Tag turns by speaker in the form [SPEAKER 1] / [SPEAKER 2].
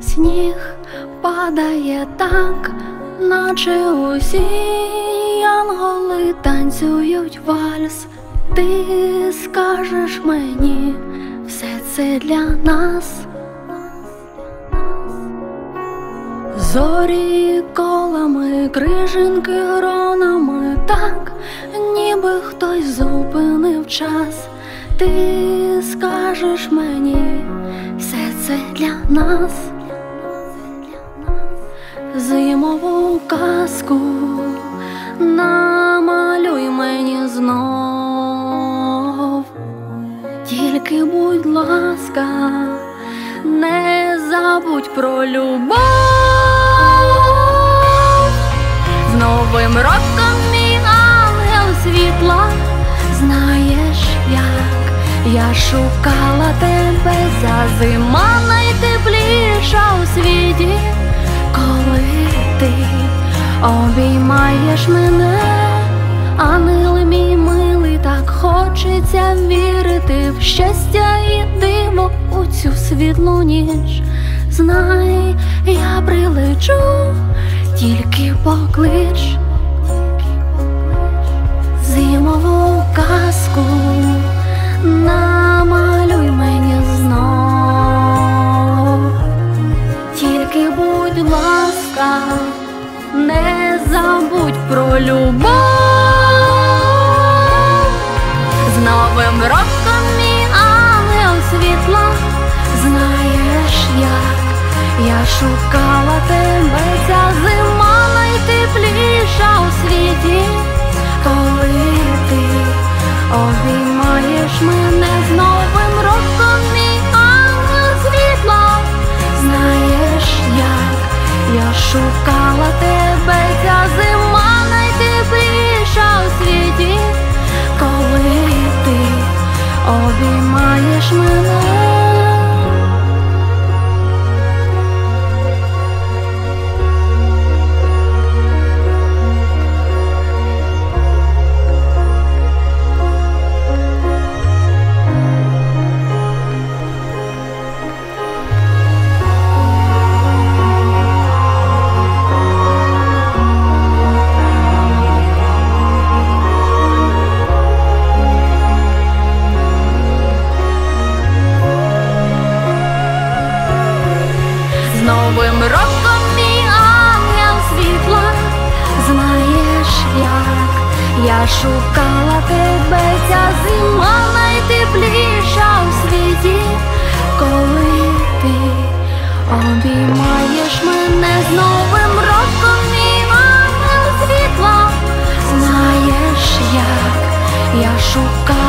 [SPEAKER 1] сніг падає так, наче усі янголи танцюють вальс. Ти скажеш мені, все це для нас. Зорі колами, крижинки гронами, так, ніби хтось зупинив час. Ти скажеш мені, все це для нас, зимову казку намалюй мені знов, тільки будь ласка, не забудь про любов. З новим роком мій ангел світла, знаєш як я шукала тебе за зима найтепліша у світі, обіймаєш мене, ангел мій милий, так хочеться вірити в щастя і диво у цю світлу ніч. Знай, я прилечу, тільки поклич не забудь про любов, з новим роком мій ангел світла, знаєш як я шукала тебе, ця зима найтепліша у світі, коли ти обіймаєш мене з шукала тебе, ця зима найтепліша у світі, коли ти обіймаєш мене. Новим роком мій ангел світла, знаєш як я шукала тебе, ця зима найтепліша у світі, коли ти обіймаєш мене з новим роком, мій ангел світла, знаєш як я шукала